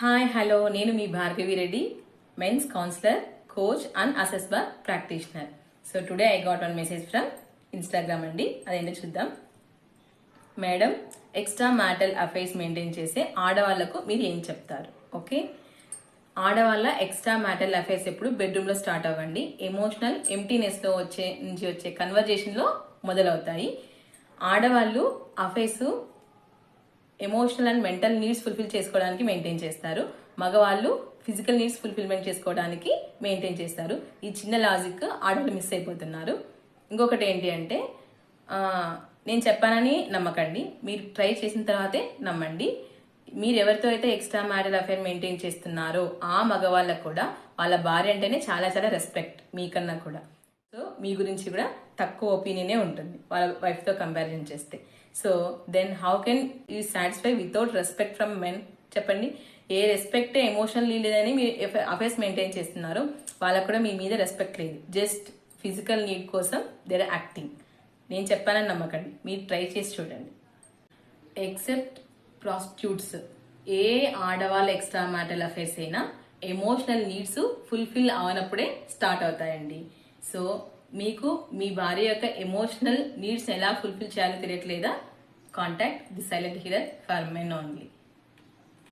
Hi hello నేను మీ Bhargavi Reddy men's counsellor coach and assessor practitioner so today I got one message from Instagram అండి. అదేంటో చూద్దాం. Madam extra marital affairs maintain చేసే ఆడవాళ్ళకు మీరు ఏం చెప్తారు? ఓకే ఆడవాళ్ళ ఎక్స్ట్రా మ్యాటల్ అఫైర్స్ ఎప్పుడు బెడ్రూమ్లో స్టార్ట్ అవ్వండి. ఎమోషనల్ ఎంటీనెస్లో వచ్చే నుంచి వచ్చే కన్వర్జేషన్లో మొదలవుతాయి. ఆడవాళ్ళు affairs emotional and mental needs fulfil చేసుకోవడానికి మెయింటైన్ చేస్తారు. మగవాళ్ళు ఫిజికల్ నీడ్స్ ఫుల్ఫిల్మెంట్ చేసుకోవడానికి మెయింటైన్ చేస్తారు. ఈ చిన్న లాజిక్ ఆడవాళ్ళు మిస్ అయిపోతున్నారు. ఇంకొకటి ఏంటి అంటే నేను చెప్పానని నమ్మకండి. మీరు ట్రై చేసిన తర్వాతే నమ్మండి. మీరు ఎవరితో అయితే ఎక్స్ట్రా మ్యారిటల్ అఫైర్ మెయింటైన్ చేస్తున్నారో ఆ మగవాళ్ళకు కూడా వాళ్ళ భార్య అంటేనే చాలా చాలా రెస్పెక్ట్ మీకన్నా కూడా. సో మీ గురించి కూడా తక్కువ ఒపీనియనే ఉంటుంది. వాళ్ళ వైఫ్తో కంపారిజన్ చేస్తే. So then how can you satisfy without respect from men చెప్పండి. ఏ రెస్పెక్ట్ ఎమోషనల్ లేదని మీరు అఫేర్స్ మెయింటైన్ చేస్తున్నారో. వాళ్ళకు కూడా మీ మీద రెస్పెక్ట్ లేదు. జస్ట్ ఫిజికల్ నీడ్ కోసం దేర్ యాక్టింగ్ నేను చెప్పానని నమ్మకండి. మీరు ట్రై చేసి చూడండి. ఎక్సెప్ట్ ప్రాస్టిట్యూట్స్ ఏ ఆడవాళ్ళ ఎక్స్ట్రా మ్యాటల్ అఫేర్స్ అయినా ఎమోషనల్ నీడ్స్ ఫుల్ఫిల్ అవనప్పుడే స్టార్ట్ అవుతాయండి. సో మీకు మీ భార్య యొక్క ఎమోషనల్ నీడ్స్ ఎలా ఫుల్ఫిల్ చేయాలో తెలియట్లేదా? Contact the silent hearer for men only